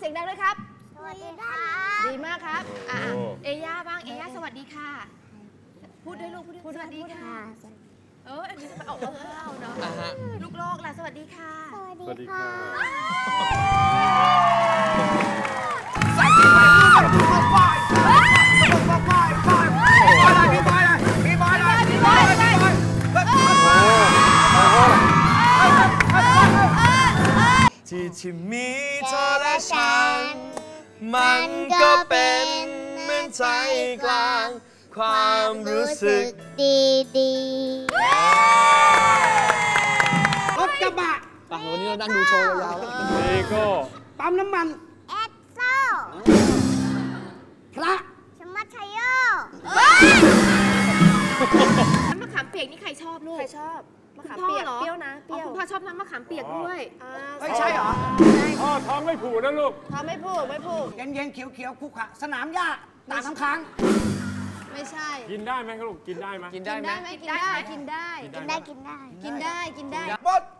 เสียงดังด้วยครับ สวัสดีค่ะดีมากครับอะโอ้ เอย่าบ้าง เอย่าสวัสดีค่ะ พูดด้วยลูก พูดด้วยพูดสด้วยวัสดีพูดด้วยค่ะ เอออันนี้จะไปออกเล่าๆเนาะอ่าฮะ ลูกโลกล่ะ สวัสดีค่ะ สวัสสวัสดีดีค่ะ ที่ที่มีเธอและฉัน มันก็เป็นเหมือนใจกลาง ความรู้สึกดีดีรถกระบะไปวันนี้เรานั่งดูโชว์ยาวๆแล้วเลโก้ปั๊มน้ำมัน อบลูก ใครชอบ มะคุณขามพ่อเปียกเหรอ เปรี้ยวนะ เปอ๋อรี้ยวคุณพ่อชอบน้ำมะขามเปียกด้วย อ่าเฮ้ยใช่เหรอ พ่อท้องไม่ผูกนะลูกเขาไม่พูดไม่พูด เย็นเย็นๆเขียวเขียวๆคุกขะสนามหญ้าตากน้ำค้างไม่ใช่ กินได้ไหมครับลูก กินได้ไหมกินได้ไหมกินได้ กินได้ กินได้ กินได้ กินได้ กินได้ บดแก้วบดแก้วบดแก้วบดแก้วบด